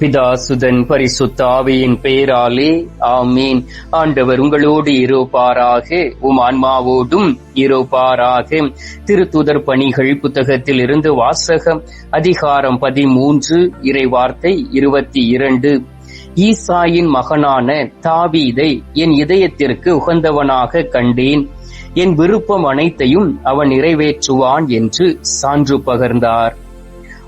பிதாசுதன் பரிசுத்த ஆவியின் பெயராலே ஆமீன். ஆண்டவர் உங்களோடு இருப்பாராக உம் ஆன்மாவோடும் இருப்பாராக. திருத்துதர் பணிகள் புத்தகத்தில் இருந்து வாசகம் அதிகாரம் பதிமூன்று இறைவார்த்தை இருபத்தி இரண்டு. ஈசாயின் மகனான தாவீதை என் இதயத்திற்கு உகந்தவனாக கண்டேன். என் விருப்பம் அனைத்தையும் அவன் நிறைவேற்றுவான் என்று சான்று பகர்ந்தார்.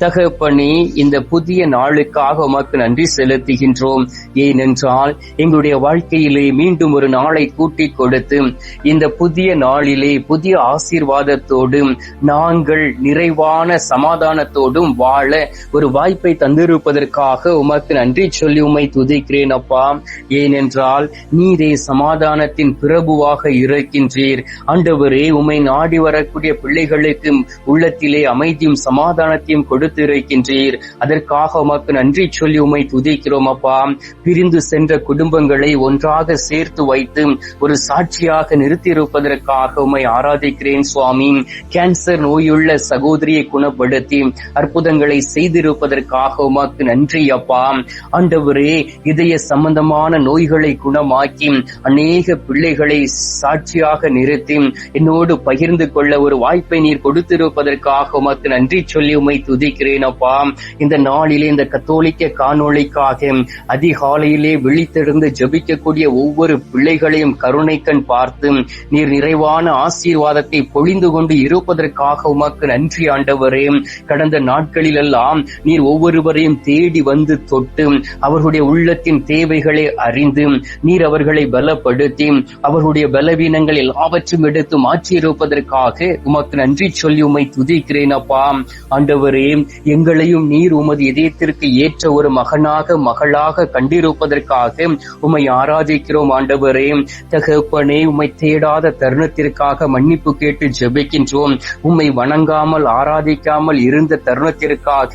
தகப்பனே இந்த புதிய நாளுக்காக உமக்கு நன்றி செலுத்துகின்றோம். ஏனென்றால் எங்களுடைய வாழ்க்கையிலே மீண்டும் ஒரு நாளை கூட்டி கொடுத்து இந்த புதிய நாளிலே புதிய ஆசீர்வாதத்தோடும் நாங்கள் நிறைவான சமாதானத்தோடும் வாழ ஒரு வாய்ப்பை தந்திருப்பதற்காக உமக்கு நன்றி சொல்லி உம்மை துதிக்கிறேன் அப்பா. ஏனென்றால் நீரே சமாதானத்தின் பிரபுவாக இருக்கின்றீர். ஆண்டவரே உம்மை நாடி வரக்கூடிய பிள்ளைகளுக்கும் உள்ளத்திலே அமைதியும் சமாதானத்தையும் கொடுத்திருக்கின்றீர் அதற்காக உமக்கு நன்றி சொல்லி உமை துதிக்கிறோம் அப்பா. பிரிந்து சென்ற குடும்பங்களை ஒன்றாக சேர்த்து வைத்து ஒரு சாட்சியாக நிறுத்தியிருப்பதற்காக உமை ஆராதிக்கிறேன் சுவாமி. கேன்சர் நோயுள்ள சகோதரியை குணப்படுத்தி அற்புதங்களை செய்திருப்பதற்காக உமக்கு நன்றி அப்பா. ஆண்டவரே இதய சம்பந்தமான நோய்களை குணமாக்கி அநேக பிள்ளைகளை சாட்சியாக நிறுத்தி என்னோடு பகிர்ந்து கொள்ள ஒரு வாய்ப்பை நீர் கொடுத்திருப்பதற்காக உமக்கு நன்றி சொல்லி உமை துதிக்க துதிக்கிறேன் அப்பா இந்த நாளிலே இந்த கத்தோலிக்க காணொளிக்காக அதிகாலையிலே விழித்தெழுந்து ஜெபிக்கக்கூடிய ஒவ்வொரு பிள்ளைகளையும் கருணை கண் பார்த்து நீர் நிறைவான ஆசீர்வாதத்தை பொழிந்து கொண்டு இருப்பதற்காக உமக்கு நன்றி ஆண்டவரே. கடந்த நாட்களிலெல்லாம் நீர் ஒவ்வொருவரையும் தேடி வந்து தொட்டு அவர்களுடைய உள்ளத்தின் தேவைகளை அறிந்து நீர் அவர்களை பலப்படுத்தி அவர்களுடைய பலவீனங்கள் எல்லாவற்றையும் எடுத்து மாற்றியிருப்பதற்காக உமக்கு நன்றி சொல்லி உமை துதிக்கிறேன் அப்பா ஆண்டவரே எங்களையும் நீர் உமது இதயத்திற்கு ஏற்ற ஒரு மகனாக மகளாக கண்டிருப்பதற்காக உம்மை ஆராதிக்கிறோம் ஆண்டவரே. தகப்பனே உம்மை தேடாத தருணத்திற்காக மன்னிப்பு கேட்டு ஜெபிக்கின்றோம். உம்மை வணங்காமல் ஆராதிக்காமல் இருந்த தருணத்திற்காக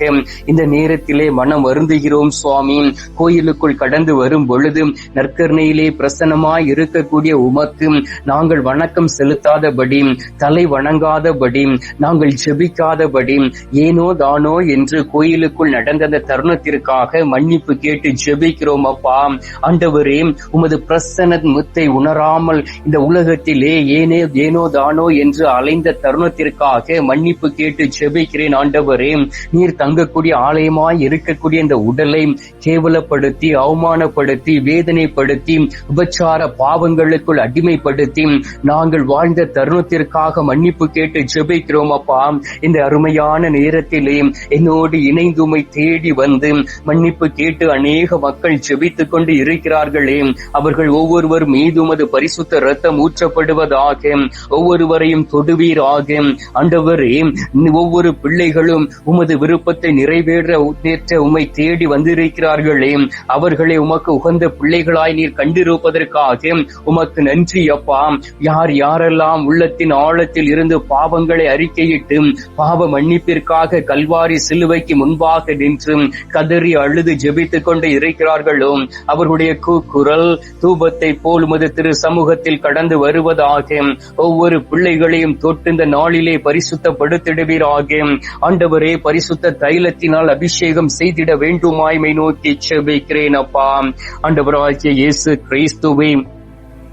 இந்த நேரத்திலே மனம் வருந்துகிறோம் சுவாமி. கோயிலுக்குள் கடந்து வரும் பொழுது நற்கர்ணையிலே பிரசன்னமாய் இருக்கக்கூடிய உமக்கு நாங்கள் வணக்கம் செலுத்தாதபடி தலை வணங்காதபடி நாங்கள் ஜெபிக்காதபடி ஏனோ தான் என்று கோயிலுக்குள் நடந்த அந்த தருணத்திற்காக மன்னிப்பு கேட்டு ஜெபிக்கிறோம் அப்பா. ஆண்டவரே உமது பிரசன்ன முத்தை உணராமல் இந்த உலகத்திலே ஏனே ஏனோ தானோ என்று அலைந்த தருணத்திற்காக மன்னிப்பு கேட்டு ஜெபிக்கிறேன் ஆண்டவரே. நீர் தங்கக்கூடிய ஆலயமாய் இருக்கக்கூடிய இந்த உடலை கேவலப்படுத்தி அவமானப்படுத்தி வேதனைப்படுத்தி உபச்சார பாவங்களுக்குள் அடிமைப்படுத்தி நாங்கள் வாழ்ந்த தருணத்திற்காக மன்னிப்பு கேட்டு ஜெபிக்கிறோம் அப்பா. இந்த அருமையான நேரத்திலே என்னோடு இணைந்து உமை தேடி வந்து மன்னிப்பு கேட்டு அநேக மக்கள் ஜெபித்துக் கொண்டு இருக்கிறார்களே. அவர்கள் ஒவ்வொருவர் மீது உமது பரிசுத்த ரத்தம் ஊற்றப்படுவதாக ஒவ்வொருவரையும் தொடுவீராக. ஆண்டவரே ஒவ்வொரு பிள்ளைகளும் உமது விருப்பத்தை நிறைவேற நேற்ற உம்மை தேடி வந்திருக்கிறார்களே. அவர்களை உமக்கு உகந்த பிள்ளைகளாய் நீர் கண்டிருப்பதற்காக உமக்கு நன்றி அப்பா. யார் யாரெல்லாம் உள்ளத்தின் ஆழத்தில் இருந்து பாவங்களை அறிக்கையிட்டு பாவ மன்னிப்பிற்காக கல்வா கல்வாரி சிலுவைக்கு முன்பாக நின்று கதறி அழுது ஜெபித்துக் கொண்டு இருக்கிறார்களோ? அவர்களுடைய கூக்குரல் தூபத்தை போல் உமது திரு சமூகத்தில் கடந்து வருவதாக. ஒவ்வொரு பிள்ளைகளையும் தொட்டு இந்த நாளிலே பரிசுத்தப்படுத்திடுவீராக. ஆண்டவரே பரிசுத்த தைலத்தினால் அபிஷேகம் செய்திட வேண்டுமாய்மை நோக்கி செபிக்கிறேன் அப்பா. ஆண்டவராகிய இயேசு கிறிஸ்துவை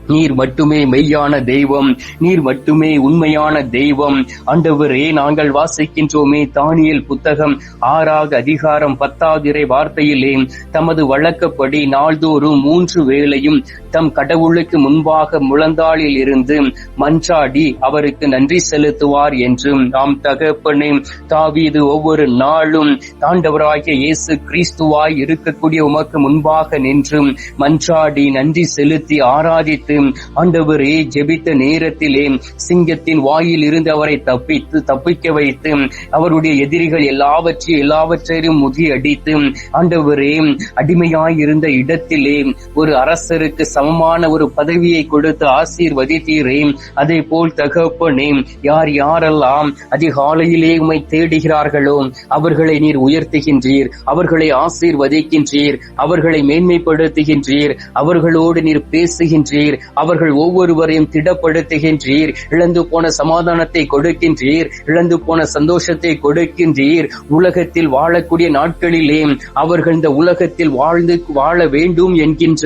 நீர் மட்டுமே மெய்யான தெய்வம் நீர் மட்டுமே உண்மையான தெய்வம். ஆண்டவரே நாங்கள் வாசிக்கின்றோமே தானியல் புத்தகம் ஆறாவது அதிகாரம் பத்தாவது வார்த்தையிலே தமது வழக்கப்படி நாள்தோறும் மூன்று வேளையும் தம் கடவுளுக்கு முன்பாக முழந்தாளில் இருந்து மன்றாடி அவருக்கு நன்றி செலுத்துவார் என்றும் நாம் தகப்பனே தாவீது ஒவ்வொரு நாளும் தாண்டவராகிய இயேசு கிறிஸ்துவாய் இருக்கக்கூடிய உமக்கு முன்பாக நின்று மன்றாடி நன்றி செலுத்தி ஆராதித்து ஆண்டவரே ஜெபித்த நேரத்திலே சிங்கத்தின் வாயில் இருந்து அவரை தப்பித்து தப்பிக்க வைத்து அவருடைய எதிரிகள் எல்லாவற்றையும் எல்லாவற்றையும் முதியடித்து ஆண்டவரே அடிமையாய் இருந்த இடத்திலே ஒரு அரசருக்கு சமமான ஒரு பதவியை கொடுத்து ஆசீர்வதித்தீரே. அதே போல் தகப்பனே யார் யாரெல்லாம் அதிகாலையிலே உமை தேடுகிறார்களோ அவர்களை நீர் உயர்த்துகின்றீர் அவர்களை ஆசீர்வதிக்கின்றீர் அவர்களை மேன்மைப்படுத்துகின்றீர் அவர்களோடு நீர் பேசுகின்றீர் அவர்கள் ஒவ்வொருவரையும் திடப்படுத்துகின்றீர். இழந்து போன சமாதானத்தை கொடுக்கின்றீர். இழந்து போன சந்தோஷத்தை கொடுக்கின்றீர். உலகத்தில் வாழக்கூடிய நாட்களிலே அவர்கள் இந்த உலகத்தில் வாழ்ந்து வாழ வேண்டும் என்கின்ற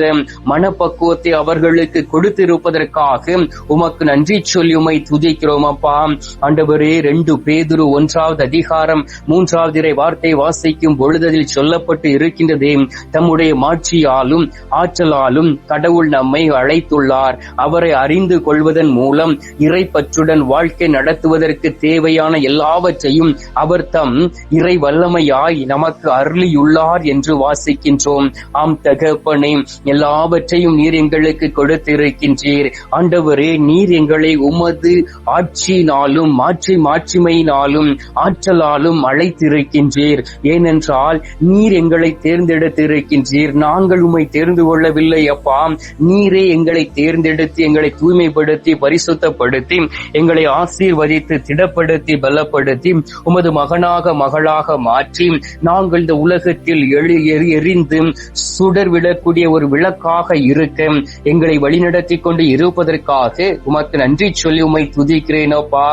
மனப்பக்குவத்தை அவர்களுக்கு கொடுத்திருப்பதற்காக உமக்கு நன்றி சொல்லி உமை துதிக்கிறோம் அப்பா. ஆண்டவரே ரெண்டு பேதுரு ஒன்றாவது அதிகாரம் மூன்றாவது இறை வார்த்தை வாசிக்கும் பொழுததில் சொல்லப்பட்டு இருக்கின்றதே தம்முடைய மாட்சியாலும் ஆற்றலாலும் கடவுள் நம்மை அழைத்துள்ள அழைத்துள்ளார் அவரை அறிந்து கொள்வதன் மூலம் இறைப்பற்றுடன் வாழ்க்கை நடத்துவதற்கு தேவையான எல்லாவற்றையும் அவர் தம் இறை வல்லமையாய் நமக்கு அருளியுள்ளார் என்று வாசிக்கின்றோம். ஆம் தகப்பனே எல்லாவற்றையும் நீர் எங்களுக்கு கொடுத்திருக்கின்றீர். ஆண்டவரே நீர் எங்களை உமது ஆட்சியினாலும் மாற்றி மாட்சிமையினாலும் ஆற்றலாலும் அழைத்திருக்கின்றீர். ஏனென்றால் நீர் எங்களை தேர்ந்தெடுத்திருக்கின்றீர். நாங்கள் உம்மை தெரிந்து கொள்ளவில்லை அப்பா. நீரே எங்களை தேர்ந்தெடுத்து எங்களை தூய்மைப்படுத்தி பரிசுத்தப்படுத்தி எங்களை ஆசீர்வதித்து திடப்படுத்தி பலப்படுத்தி உமது மகனாக மகளாக மாற்றி நாங்கள் இந்த உலகத்தில் எரிந்து சுடர் விடக்கூடிய ஒரு விளக்காக இருக்க எங்களை வழிநடத்தி கொண்டு இருப்பதற்காக உமக்கு நன்றி சொல்லி உமை துதிக்கிறேனோப்பா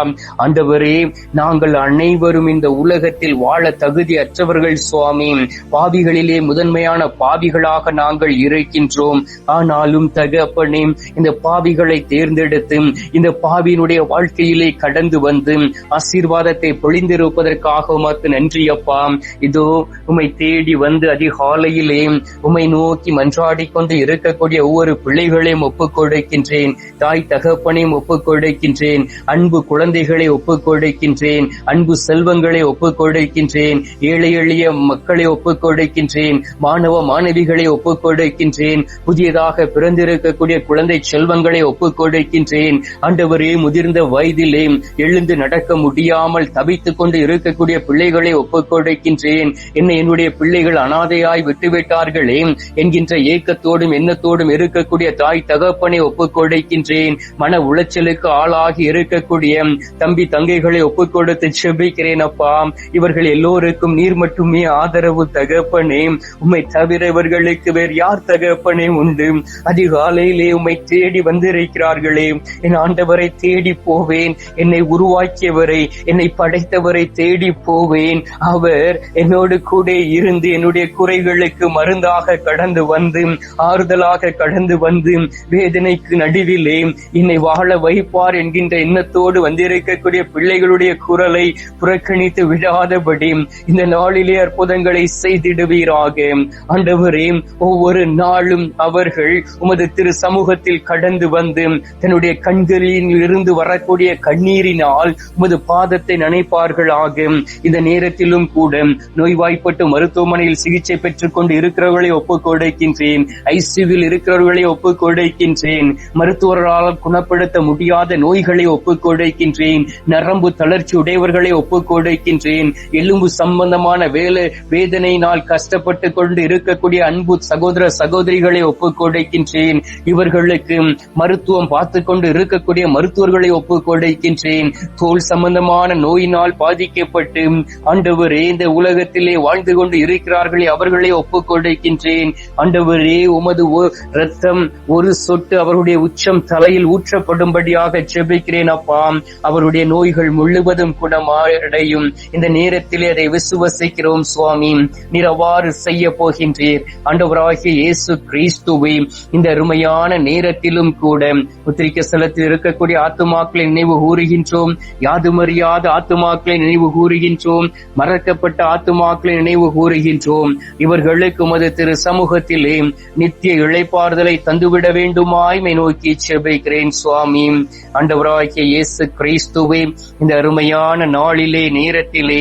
ஆண்டவரே நாங்கள் அனைவரும் இந்த உலகத்தில் வாழ தகுதி அற்றவர்கள் சுவாமி. பாவிகளிலே முதன்மையான பாவிகளாக நாங்கள் இருக்கின்றோம். ஆனாலும் தகப்பனே இந்த பாவிகளை தேர்ந்தெடுத்து இந்த பாவியினுடைய வாழ்க்கையிலே கடந்து வந்து ஆசீர்வாதத்தை பொழிந்திருப்பதற்காக உமக்கு நன்றி அப்பா. இதோ உமை தேடி வந்து அதிகாலையிலே உமை நோக்கி மன்றாடி கொண்டு இருக்கக்கூடிய ஒவ்வொரு பிள்ளைகளையும் ஒப்புக் கொடுக்கின்றேன் தாய் தகப்பனையும் ஒப்புக் கொடுக்கின்றேன் அன்பு குழந்தைகளை ஒப்புக் கொடுக்கின்றேன் அன்பு செல்வங்களை ஒப்புக் கொடுக்கின்றேன் ஏழை எளிய மக்களை ஒப்புக் கொடுக்கின்றேன் மாணவ மாணவிகளை ஒப்புக் கொடுக்கின்றேன் புதியதாக பிறந்திருக்கக்கூடிய குழந்தை செல்வங்களை ஒப்புக் கொடுக்கின்றேன். ஆண்டவரே முதிர்ந்த வயதிலே எழுந்து நடக்க முடியாமல் தவித்துக் கொண்டு இருக்கக்கூடிய பிள்ளைகளை ஒப்புக் கொடுக்கின்றேன். என்னை என்னுடைய பிள்ளைகள் அனாதையாய் விட்டுவிட்டார்களே என்கின்ற ஏக்கத்தோடும் எண்ணத்தோடும் இருக்கக்கூடிய தாய் தகப்பனை ஒப்புக் கொடுக்கின்றேன். மன உளைச்சலுக்கு ஆளாகி இருக்கக்கூடிய தம்பி தங்கைகளை ஒப்புக் கொடுத்து செபிக்கிறேன் அப்பா. இவர்கள் எல்லோருக்கும் நீர் மட்டுமே ஆதரவு தகப்பனே. உம்மை தவிர இவர்களுக்கு வேறு யார் தகப்பனே உண்டு? அதிகாலையிலே உம்மை தேடி வந்திருக்கிறார்களே. என் ஆண்டவரை தேடி போவேன். என்னை உருவாக்கியவரை என்னை படைத்தவரை தேடி போவேன். அவர் என்னோடு கூட இருந்து என்னுடைய குறைகளுக்கு மருந்தாக கடந்து வந்து ஆறுதலாக கடந்து வந்து வேதனைக்கு நடுவிலே என்னை வாழ வைப்பார் என்கின்ற எண்ணத்தோடு வந்திருக்கக்கூடிய பிள்ளைகளுடைய குரலை புறக்கணித்து விடாதபடி இந்த நாளிலே அற்புதங்களை செய்திடுவீராக. ஆண்டவரே ஒவ்வொரு நாளும் அவர்கள் உமது திரு சமூக சமூகத்தில் கடந்து வந்து தன்னுடைய கண்களில் இருந்து வரக்கூடிய கண்ணீரினால் உமது பாதத்தை நினைப்பார்கள் ஆகும் இந்த நேரத்திலும் கூட நோய்வாய்ப்பட்டு மருத்துவமனையில் சிகிச்சை பெற்றுக் கொண்டு இருக்கிறவர்களை ஒப்புக் கொடுக்கின்றேன். ஐசியூவில் இருக்கிறவர்களை ஒப்புக் கொடுக்கின்றேன். மருத்துவர்களால் குணப்படுத்த முடியாத நோய்களை ஒப்புக் கொடுக்கின்றேன். நரம்பு தளர்ச்சி உடையவர்களை ஒப்புக் கொடுக்கின்றேன். எலும்பு சம்பந்தமான வேலை வேதனையினால் கஷ்டப்பட்டு கொண்டு இருக்கக்கூடிய அன்பு சகோதர சகோதரிகளை ஒப்புக் கொடுக்கின்றேன். இவர்கள் இவர்களுக்கு மருத்துவம் பார்த்து கொண்டு இருக்கக்கூடிய மருத்துவர்களை ஒப்புக்கொடுக்கின்றேன். தோல் சம்பந்தமான நோயினால் பாதிக்கப்பட்டு ஆண்டவரே இந்த உலகத்திலே வாழ்ந்து கொண்டு இருக்கிறார்களே அவர்களை ஒப்புக் அண்டவரே ஆண்டவரே உமது ரத்தம் ஒரு சொட்டு அவருடைய உச்சம் தலையில் ஊற்றப்படும்படியாக ஜெபிக்கிறேன் அப்பா. அவருடைய நோய்கள் முழுவதும் குணமடையும். இந்த நேரத்திலே அதை விசுவசிக்கிறோம் சுவாமி. நீர் அவ்வாறு செய்ய போகின்றீர். ஆண்டவராகிய இயேசு கிறிஸ்துவை இந்த அருமையான நேரத்திலும் கூட உத்திரிக்க ஸ்தலத்தில் இருக்கக்கூடிய ஆத்துமாக்களை நினைவு கூறுகின்றோம். யாதுமறியாத ஆத்துமாக்களை நினைவு கூறுகின்றோம். மறக்கப்பட்ட ஆத்துமாக்களை நினைவு கூறுகின்றோம். இவர்களுக்கு உமது திரு சமூகத்திலே நித்திய இழைப்பாறுதலை தந்துவிட வேண்டுமாய்மை நோக்கி செபிக்கிறேன் சுவாமி. அண்டவராகிய இயேசு கிறிஸ்துவே இந்த அருமையான நாளிலே நேரத்திலே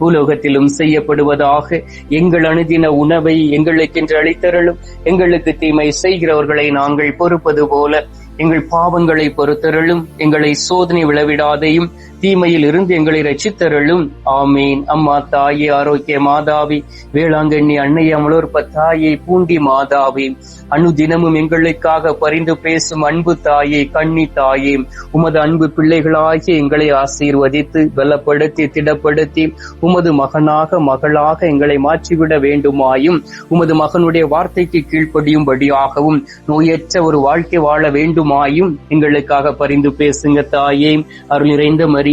பூலோகத்திலும் செய்யப்படுவதாக எங்கள் அணுதின உணவை எங்களுக்கென்று அளித்தருளும். எங்களுக்கு தீமை செய்கிறவர்களை நாங்கள் பொறுப்பது போல எங்கள் பாவங்களை பொறுத்தருளும். எங்களை சோதனை விளவிடாதையும் தீமையில் இருந்து எங்களை ரச்சித்தருளும் ஆமீன். அம்மா தாயே ஆரோக்கிய மாதாவி வேளாங்கண்ணி அன்னை அமலோற்ப தாயே பூண்டி மாதாவி அணு தினமும் எங்களுக்காக பரிந்து பேசும் அன்பு தாயே கண்ணி தாயே உமது அன்பு பிள்ளைகளாகிய எங்களை ஆசீர்வதித்து பலப்படுத்தி திடப்படுத்தி உமது மகனாக மகளாக எங்களை மாற்றிவிட வேண்டுமாயும் உமது மகனுடைய வார்த்தைக்கு கீழ்ப்படியும்படியாகவும் நோயற்ற ஒரு வாழ்க்கை வாழ வேண்டுமாயும் எங்களுக்காக பரிந்து பேசுங்க தாயே. அருள் நிறைந்த மரிய